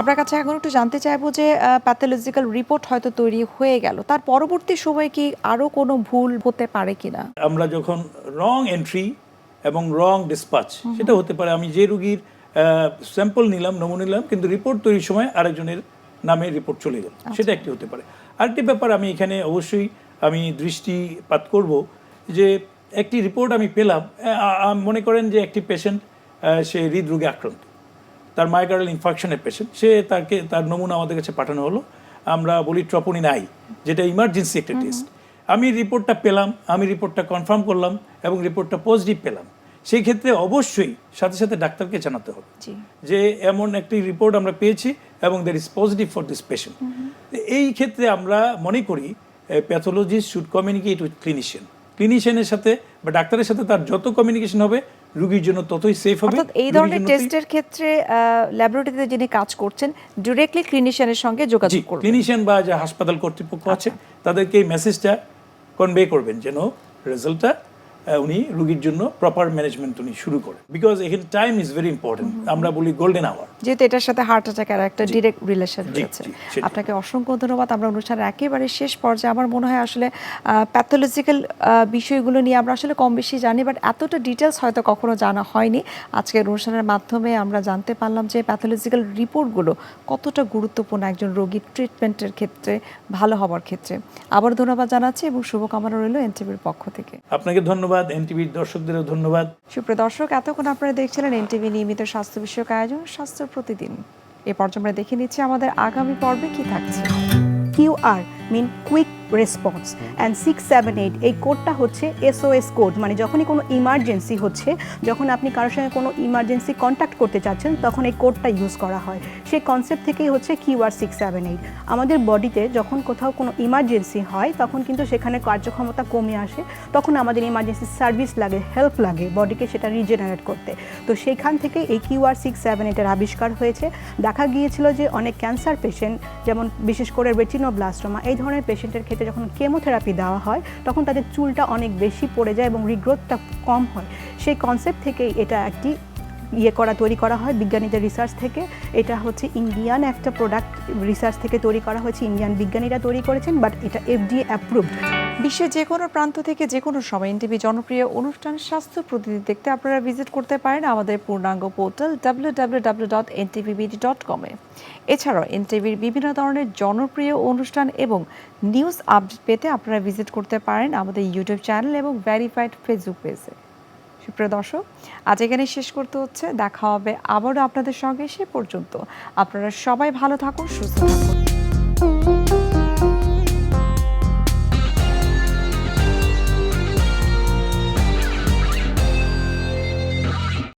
আপনার কাছে এখন একটু জানতে চাইব যে প্যাথোলজিক্যাল রিপোর্ট হয়তো তৈরি হয়ে গেল। তার পরবর্তী সময় কি আরও কোনো ভুল হতে পারে কিনা? আমরা যখন রং এন্ট্রি এবং রং ডিসপাচ সেটা হতে পারে আমি যে রুগীর স্যাম্পল নিলাম নমুনা নিলাম কিন্তু রিপোর্ট তৈরির সময় আরেকজনের নামে রিপোর্ট চলে গেল। সেটা একটি হতে পারে। আরেকটি ব্যাপার আমি এখানে অবশ্যই আমি দৃষ্টিপাত করব যে একটি রিপোর্ট আমি পেলাম মনে করেন যে একটি পেশেন্ট সে হৃদরোগে আক্রান্ত। তার মাইকারাল ইনফেকশনের পেশেন্ট সে তাকে তার নমুনা আমাদের কাছে পাঠানো হলো। আমরা বলি ট্রপোনিন আই যেটা ইমার্জেন্সি একটা টেস্ট আমি রিপোর্টটা পেলাম আমি রিপোর্টটা কনফার্ম করলাম এবং রিপোর্টটা পজিটিভ পেলাম। সেই ক্ষেত্রে অবশ্যই সাথে সাথে ডাক্তারকে জানাতে হবে যে এমন একটি রিপোর্ট আমরা পেয়েছি এবং that is positive for this patient এই ক্ষেত্রে আমরা মনে করি pathologist should communicate with clinician ক্লিনিশিয়ানের সাথে বা ডাক্তারের সাথে তার যত কমিউনিকেশন হবে রুগীর জন্য ততই সেফ হবে অর্থাৎ এই ধরনের টেস্টের ক্ষেত্রে ল্যাবরেটরিতে যিনি কাজ করছেন ডিরেক্টলি ক্লিনিশিয়ানের সঙ্গে যোগাযোগ করবেন। ক্লিনিশিয়ান বা যে হাসপাতাল কর্তৃপক্ষ আছে তাদেরকে এই মেসেজটা কনভে করবেন যেন রেজাল্টটা উনি রুগীর জন্য প্রপার ম্যানেজমেন্ট উনি শুরু করেন। বিকজ এখানে টাইম ইজ ভেরি ইম্পর্টেন্ট আমরা বলি গোল্ডেন আওয়ার যেহেতু এটার সাথে হার্ট অ্যাটাকের একটা ডিরেক্ট রিলেশন রয়েছে। আপনাকে অসংখ্য ধন্যবাদ। আমরা অনুষ্ঠানের একেবারে শেষ পর্যায়ে আমার মনে হয় আসলে প্যাথোলজিক্যাল বিষয়গুলো নিয়ে আমরা আসলে কম বেশি জানি বাট এতটা ডিটেলস হয়তো কখনো জানা হয়নি। আজকের অনুষ্ঠানের মাধ্যমে আমরা জানতে পারলাম যে প্যাথোলজিক্যাল রিপোর্টগুলো কতটা গুরুত্বপূর্ণ একজন রোগীর ট্রিটমেন্টের ক্ষেত্রে ভালো হওয়ার ক্ষেত্রে। আবার ধন্যবাদ জানাচ্ছি এবং শুভকামনা রইল এনটিভির পক্ষ থেকে। আপনাকে ধন্যবাদ। এনটিভির দর্শকদেরও ধন্যবাদ। সুপ্রিয় দর্শক, এতক্ষণ আপনারা দেখছিলেন এনটিভি নিয়মিত স্বাস্থ্য বিষয়ক আয়োজন, স্বাস্থ্য প্রতিদিন। এ পর্যন্ত আমরা দেখে নিচ্ছি আমাদের আগামী পর্বে কি থাকছে। QR mean quick response and six seven eight এই কোডটা হচ্ছে এসওএস কোড মানে যখনই কোনো ইমার্জেন্সি হচ্ছে, যখন আপনি কারোর সঙ্গে কোনো ইমার্জেন্সি কন্ট্যাক্ট করতে চাচ্ছেন, তখন এই কোডটা ইউজ করা হয়। সেই কনসেপ্ট থেকেই হচ্ছে কিউআর সিক্স সেভেন এইট আমাদের বডিতে যখন কোথাও কোনো ইমার্জেন্সি হয়, তখন কিন্তু সেখানে কার্যক্ষমতা কমে আসে। তখন আমাদের ইমার্জেন্সি সার্ভিস লাগে হেল্প লাগে বডিকে সেটা রিজেনারেট করতে। তো সেইখান থেকে এই কিউআর সিক্স সেভেন এইটের আবিষ্কার হয়েছে। দেখা গিয়েছিল যে অনেক ক্যান্সার পেশেন্ট যেমন বিশেষ করে রেটিনোব্লাস্টোমা এই ধরনের পেশেন্টের ক্ষেত্রে যখন কেমোথেরাপি দেওয়া হয়, তখন তাদের চুলটা অনেক বেশি পড়ে যায় এবং রিগ্রোথটা কম হয়। সেই কনসেপ্ট থেকেই এটা একটি ইয়ে করা, তৈরি করা হয় বিজ্ঞানীদের রিসার্চ থেকে। এটা হচ্ছে ইন্ডিয়ান একটা প্রোডাক্ট রিসার্চ থেকে তৈরি করা হয়েছে। ইন্ডিয়ান বিজ্ঞানীরা তৈরি করেছেন বাট এটা এফডিএ অ্যাপ্রুভড বিশ্বের যে কোনো প্রান্ত থেকে যে কোনো সময় এনটিভি জনপ্রিয় অনুষ্ঠান স্বাস্থ্য প্রতিদিন দেখতে আপনারা ভিজিট করতে পারেন আমাদের পূর্ণাঙ্গ portal W W W dot NTVBD dot কমে এছাড়াও এনটিভির বিভিন্ন ধরনের জনপ্রিয় অনুষ্ঠান এবং নিউজ আপডেট পেতে আপনারা ভিজিট করতে পারেন আমাদের ইউটিউব চ্যানেল এবং ভেরিফাইড ফেসবুক পেজে সুপ্রিয় দর্শক, আজ এখানে শেষ করতে হচ্ছে। দেখা হবে আবারও আপনাদের সঙ্গে সে পর্যন্ত। আপনারা সবাই ভালো থাকুন, সুস্থ থাকুন।